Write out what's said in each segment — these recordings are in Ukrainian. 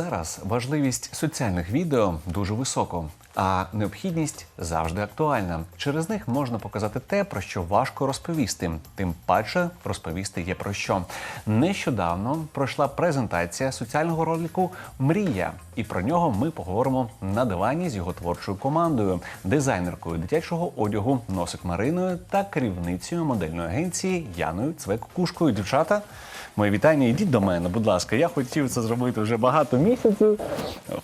Зараз важливість соціальних відео дуже високо, а необхідність завжди актуальна. Через них можна показати те, про що важко розповісти. Тим паче розповісти є про що. Нещодавно пройшла презентація соціального ролику Мрія, і про нього ми поговоримо на дивані з його творчою командою, дизайнеркою дитячого одягу Носик Мариною та керівницею модельної агенції Яною Цвек-Кушкою. Дівчата. Моє вітання, йдіть до мене, будь ласка. Я хотів це зробити вже багато місяців.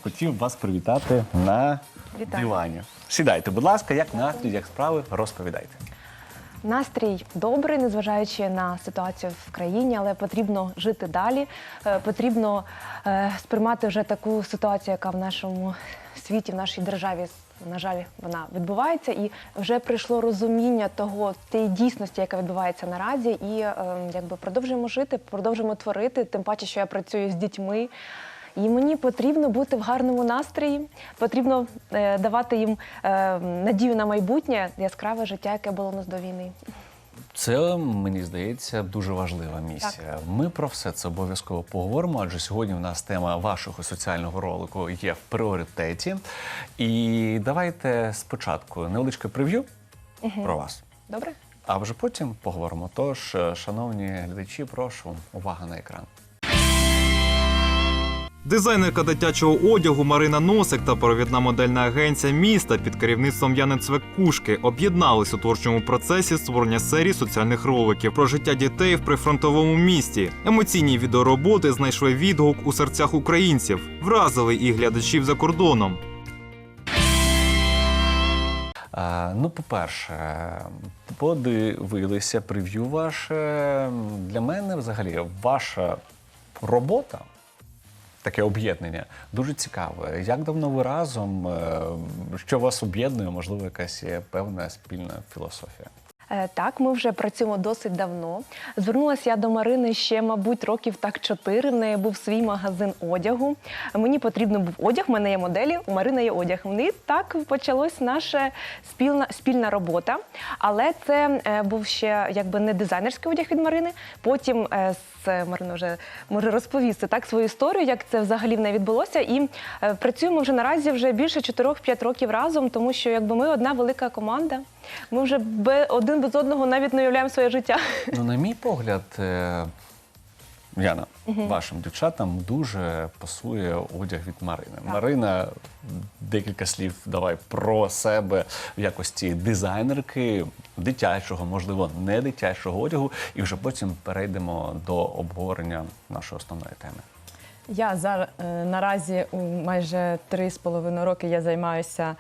Хотів вас привітати на Вітаю. дивані. Сідайте, будь ласка, як настрій, як справи, розповідайте. Настрій добрий, незважаючи на ситуацію в країні, але потрібно жити далі. Е, Потрібно е, сприймати вже таку ситуацію, яка в нашому світі, в нашій державі, на жаль, вона відбувається, і вже прийшло розуміння того тієї дійсності, яка відбувається наразі, і е, якби продовжуємо жити, продовжуємо творити. Тим паче, що я працюю з дітьми. І мені потрібно бути в гарному настрої, потрібно е, давати їм е, надію на майбутнє, яскраве життя, яке було у нас до війни. Це мені здається дуже важлива місія. Ми про все це обов'язково поговоримо, адже сьогодні в нас тема вашого соціального ролику є в пріоритеті. І давайте спочатку невеличке прев'ю про вас. Добре? А вже потім поговоримо. Тож, е, шановні глядачі, прошу увага на екран. Дизайнерка дитячого одягу Марина Носик та провідна модельна агенція міста під керівництвом Яни Цвеккушки об'єднались у творчому процесі створення серії соціальних роликів про життя дітей в прифронтовому місті. Емоційні відеороботи знайшли відгук у серцях українців, вразили і глядачів за кордоном. Ну, по-перше, подивилися прев'ю ваше. Для мене взагалі ваша робота. Таке об'єднання дуже цікаве. Як давно ви разом? Е, Що вас об'єднує? Можливо, якась є певна спільна філософія. Е, Так, ми вже працюємо досить давно. Звернулася я до Марини ще, мабуть, років так чотири. В неї був свій магазин одягу. Мені потрібен був одяг, в мене є моделі, у Марини є одяг. І так почалась наша спільна, спільна робота. Але це е, був ще якби не дизайнерський одяг від Марини. Потім е, з Марина вже може розповісти так свою історію, як це взагалі в неї відбулося. І працюємо вже наразі вже більше 4-5 років разом, тому що якби ми одна велика команда. Ми вже бе- один без одного навіть не уявляємо своє життя. Ну, на мій погляд, е, Яна, вашим дівчатам дуже пасує одяг від Марини. Марина, декілька слів давай про себе в якості дизайнерки дитячого, можливо, не дитячого одягу, і вже потім перейдемо до обговорення нашої основної теми. Я зараз наразі у майже три з половиною роки я займаюся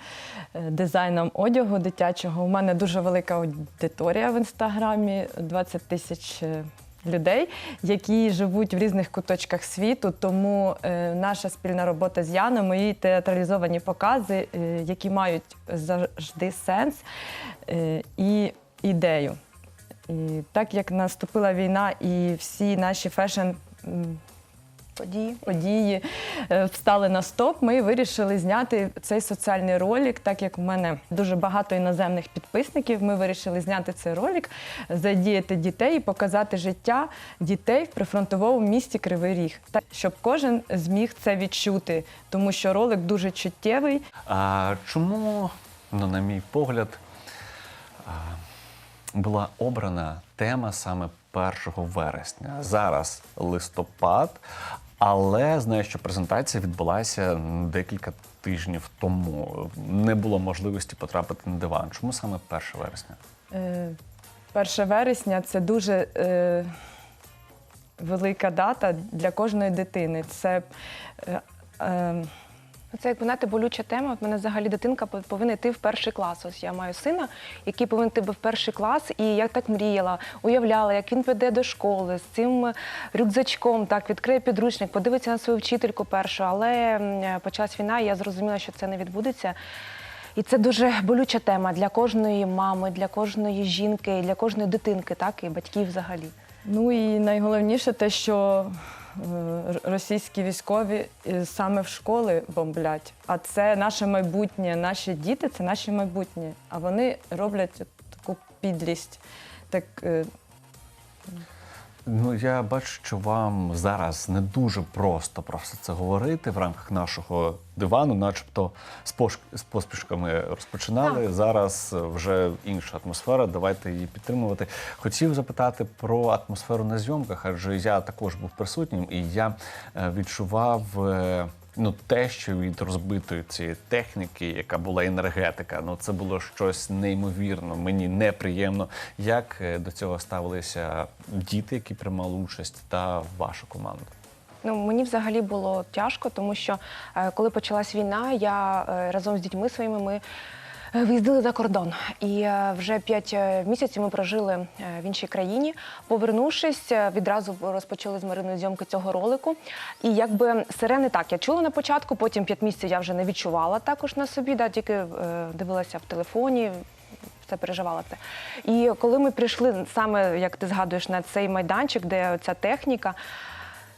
е, дизайном одягу дитячого. У мене дуже велика аудиторія в інстаграмі 20 тисяч е, людей, які живуть в різних куточках світу. Тому е, наша спільна робота з Яною, мої театралізовані покази, е, які мають завжди сенс е, і ідею. І так як наступила війна, і всі наші фешн. Події. події е, встали на стоп. Ми вирішили зняти цей соціальний ролик, так як у мене дуже багато іноземних підписників. Ми вирішили зняти цей ролик, задіяти дітей і показати життя дітей в прифронтовому місті Кривий Ріг, так щоб кожен зміг це відчути, тому що ролик дуже чуттєвий. А чому, ну, на мій погляд, була обрана тема саме 1 вересня? Зараз листопад, але знаю, що презентація відбулася декілька тижнів тому. Не було можливості потрапити на диван. Чому саме 1 вересня? Е, 1 вересня це дуже е, велика дата для кожної дитини. Це е, е, Це як знаєте, болюча тема. От мене взагалі дитинка повинна йти в перший клас. Ось я маю сина, який повинен йти в перший клас, і я так мріяла, уявляла, як він піде до школи з цим рюкзачком, так відкриє підручник, подивиться на свою вчительку першу. Але почалась війна, і я зрозуміла, що це не відбудеться. І це дуже болюча тема для кожної мами, для кожної жінки, для кожної дитинки, так і батьків взагалі. Ну і найголовніше те, що е, російські військові е, саме в школи бомблять. А це наше майбутнє, наші діти це наше майбутнє. А вони роблять таку підлість. Так, е, Ну, я бачу, що вам зараз не дуже просто про все це говорити в рамках нашого дивану, начебто з, пош... з поспішками розпочинали. Зараз вже інша атмосфера. Давайте її підтримувати. Хотів запитати про атмосферу на зйомках, адже я також був присутнім, і я е, відчував. Ну, те, що від розбитої цієї техніки, яка була енергетика, ну це було щось неймовірно. Мені неприємно. Як е, до цього ставилися діти, які приймали участь, та ваша команда? Ну, мені взагалі було тяжко, тому що е, коли почалась війна, я е, разом з дітьми своїми ми виїздили за кордон. І е, вже п'ять е, місяців ми прожили е, в іншій країні. Повернувшись, е, відразу розпочали з Мариною зйомки цього ролику. І якби сирени так я чула на початку, потім п'ять місяців я вже не відчувала також на собі, да, тільки е, дивилася в телефоні. Все переживала це. І коли ми прийшли саме, як ти згадуєш, на цей майданчик, де ця техніка,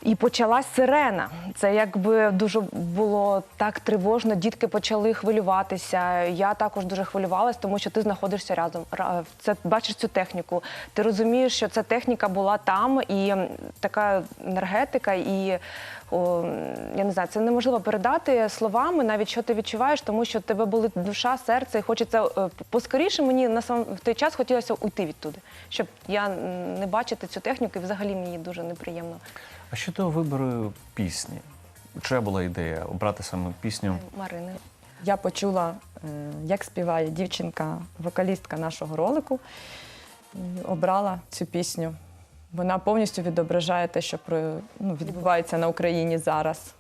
і почалась сирена. Це якби дуже було так тривожно. Дітки почали хвилюватися. Я також дуже хвилювалась, тому що ти знаходишся разом. Це бачиш цю техніку. Ти розумієш, що ця техніка була там, і така енергетика, і о, я не знаю, це неможливо передати словами, навіть що ти відчуваєш, тому що в тебе були душа, серце, і хочеться е, поскоріше. Мені на сам в той час хотілося уйти відтуди, щоб я не бачити цю техніку, і взагалі мені дуже неприємно. А щодо вибору пісні, чия була ідея обрати саме пісню? Марини. Я почула, е, як співає дівчинка, вокалістка нашого ролику, і обрала цю пісню. Вона повністю відображає те, що ну, відбувається на Україні зараз.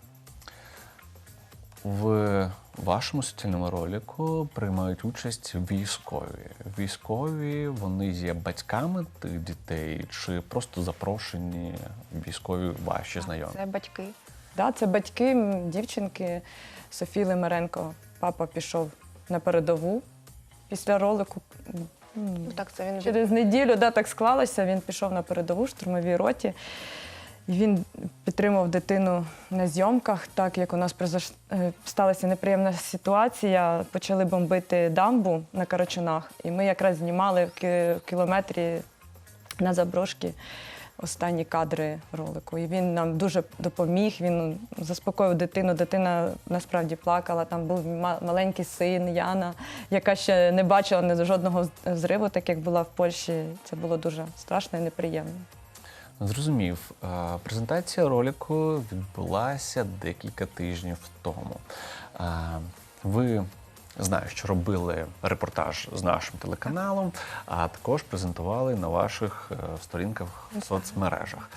В вашому соціальному ролику приймають участь військові. Військові вони є батьками тих дітей, чи просто запрошені військові ваші знайомі? Це батьки. Да, це батьки дівчинки Софії Лимаренко. Папа пішов на передову після ролику. Ну так, це він Через неділю да, так склалося. Він пішов на передову в штурмовій роті. Він підтримав дитину на зйомках, так як у нас произош... е, сталася неприємна ситуація. Почали бомбити дамбу на Карачунах. І ми якраз знімали в кілометрі на заброшки останні кадри ролику. І він нам дуже допоміг. Він заспокоїв дитину. Дитина насправді плакала. Там був ма- маленький син Яна, яка ще не бачила жодного зриву, так як була в Польщі. Це було дуже страшно і неприємно. Зрозумів. Е, Презентація ролику відбулася декілька тижнів тому. Е, Ви знаю, що робили репортаж з нашим телеканалом, а також презентували на ваших е, сторінках в соцмережах.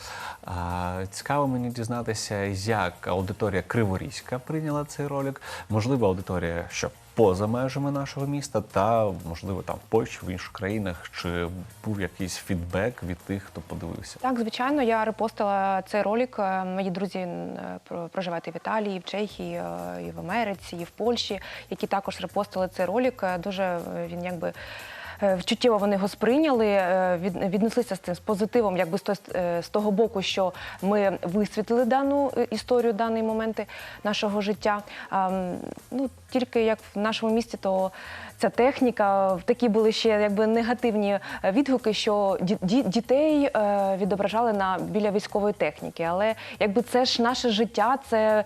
Е, Цікаво мені дізнатися, як аудиторія Криворізька прийняла цей ролик. Можливо, аудиторія, що поза межами нашого міста, та можливо там в Польщі, в інших країнах, чи був якийсь фідбек від тих, хто подивився. Так, звичайно, я репостила цей ролик. Е, Мої друзі е, про- проживають і в Італії, і в Чехії, е, і в Америці, і в Польщі, які також репостили цей ролик. Дуже він якби. Е, Вчуттєво вони його сприйняли, е, від, віднеслися з цим з позитивом, якби з, е, того боку, що ми висвітлили дану історію, дані моменти нашого життя. Ну, тільки як в нашому місті, то ця техніка, такі були ще якби негативні відгуки, що ді- ді- дітей відображали на біля військової техніки. Але якби це ж наше життя, це.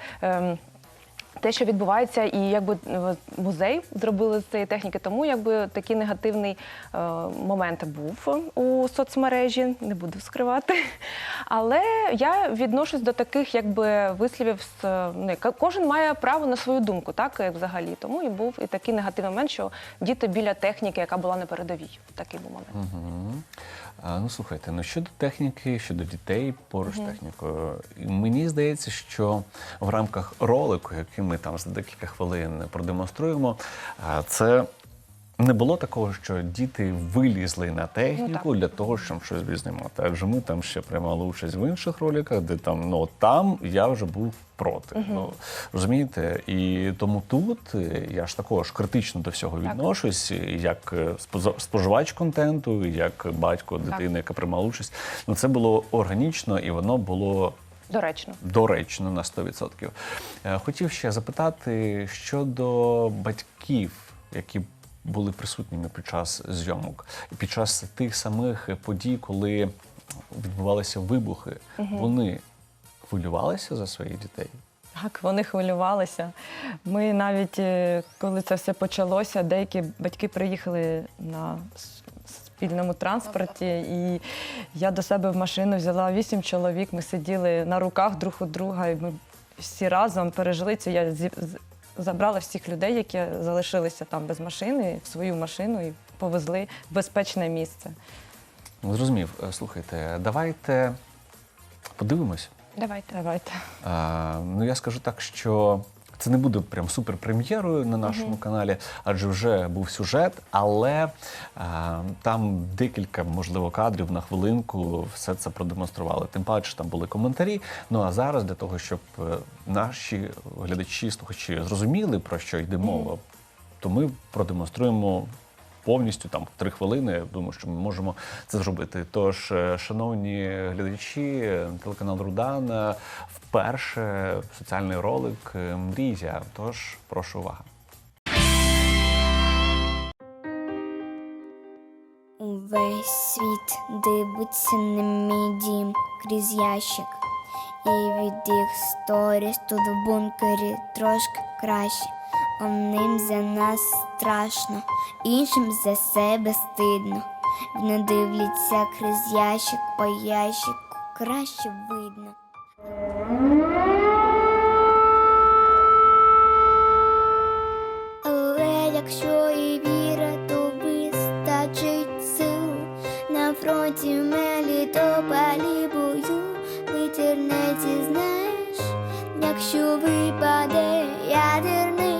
Те, що відбувається, і якби е, музей зробили з цієї техніки, тому якби такий негативний е, момент був у соцмережі, не буду скривати. Але я відношусь до таких якби вислівів з е, ну, кожен має право на свою думку, так як взагалі. Тому і був і такий негативний момент, що діти біля техніки, яка була на передовій. Такий був момент. Угу. А, ну слухайте, ну щодо техніки, щодо дітей поруч угу. технікою, мені здається, що в рамках ролику, який ми там за декілька хвилин продемонструємо, це. Не було такого, що діти вилізли на техніку так. для того, щоб щось відзнімати. Адже ми там ще приймали участь в інших роликах, де там ну там я вже був проти. Ну розумієте, і тому тут е, я ж також критично до всього відношусь, і як е, споживач контенту, як батько дитини, яка приймала участь. Ну це було органічно і воно було Доречно. доречно на 100%. Е, Хотів ще запитати щодо батьків, які були присутніми під час зйомок, і під час тих самих подій, коли відбувалися вибухи, вони хвилювалися за своїх дітей? Так, вони хвилювалися. Ми навіть, е, коли це все почалося, деякі батьки приїхали на спільному транспорті, і я до себе в машину взяла вісім чоловік. Ми сиділи на руках друг у друга, і ми всі разом пережили це. Я забрала всіх людей, які залишилися там без машини, в свою машину і повезли в безпечне місце. Зрозумів. Е, Слухайте, давайте подивимось. Давайте. Давайте. А, ну я скажу так, що це не буде прям суперпрем'єрою на нашому каналі, адже вже був сюжет, але е, там декілька, можливо, кадрів на хвилинку все це продемонстрували. Тим паче там були коментарі. Ну а зараз для того, щоб е, наші глядачі, слухачі зрозуміли про що йде мова, то ми продемонструємо. Повністю там три хвилини. Я думаю, що ми можемо це зробити. Тож, е, шановні глядачі, телеканал Рудан е, вперше соціальний ролик е, Мрія. Тож прошу увага. Увесь світ дивиться на мій дім крізь ящик. І від їх сторіс тут в бункері трошки краще. Одним за нас страшно, іншим за себе стидно. Вони дивляться крізь ящик по ящику, краще видно. Але якщо і віра, то вистачить сил на фронті Мелітополі бою в інтернеті знаєш, якщо випаде ядерний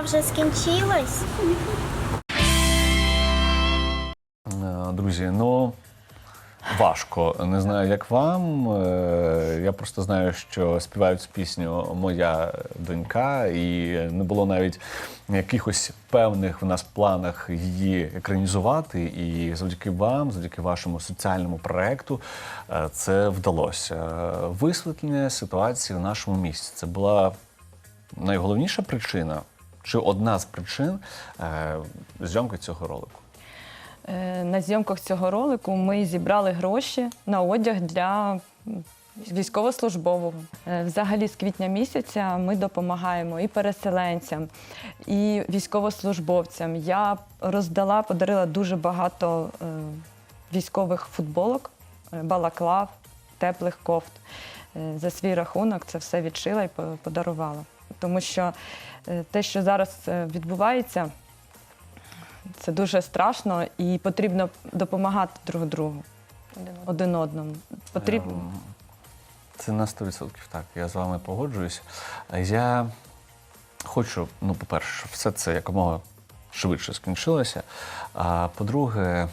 вже скінчилась? Е, Друзі, ну важко. Не знаю, як вам. Е, Я просто знаю, що співають цю пісню моя донька, і не було навіть якихось певних в нас планах її екранізувати. І завдяки вам, завдяки вашому соціальному проекту, е, це вдалося. Висвітлення ситуації в нашому місті. Це була найголовніша причина, чи одна з причин е, зйомки цього ролику. Е, На зйомках цього ролику ми зібрали гроші на одяг для військовослужбового. Е, Взагалі, з квітня місяця ми допомагаємо і переселенцям, і військовослужбовцям. Я роздала, подарила дуже багато військових футболок, балаклав, теплих кофт. За свій рахунок це все відшила і подарувала. Тому що е, те, що зараз е, відбувається, це дуже страшно і потрібно допомагати друг другу, один одному. Потрібно. Ем, Це на 100% так. Я з вами погоджуюсь. Я хочу, ну, по-перше, щоб все це якомога швидше скінчилося. А по-друге,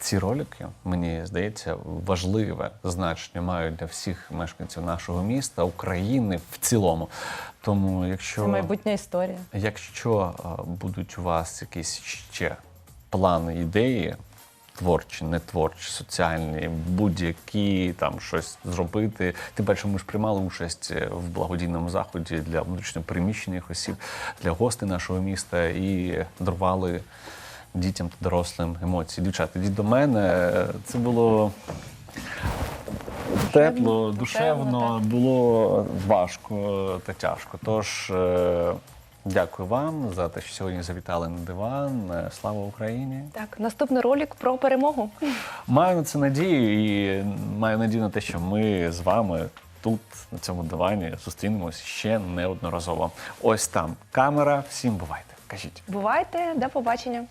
ці ролики, мені здається, важливе значення мають для всіх мешканців нашого міста, України в цілому. Тому, якщо Це майбутня історія. Якщо е, будуть у вас якісь ще плани, ідеї, творчі, не творчі, соціальні, будь-які там щось зробити. Тим паче, ми ж приймали участь е, в благодійному заході для внутрішньопереміщених осіб, для гостей нашого міста і дарували дітям та дорослим емоції. Дівчата, йдіть до мене. Це було тепло, душевно, було важко та тяжко. Тож е, дякую вам за те, що сьогодні завітали на диван. Е, Слава Україні! Так, наступний ролик про перемогу. Маю на це надію і маю надію на те, що ми з вами тут, на цьому дивані, зустрінемось ще неодноразово. Ось там камера. Всім бувайте. Кажіть. Бувайте, до побачення.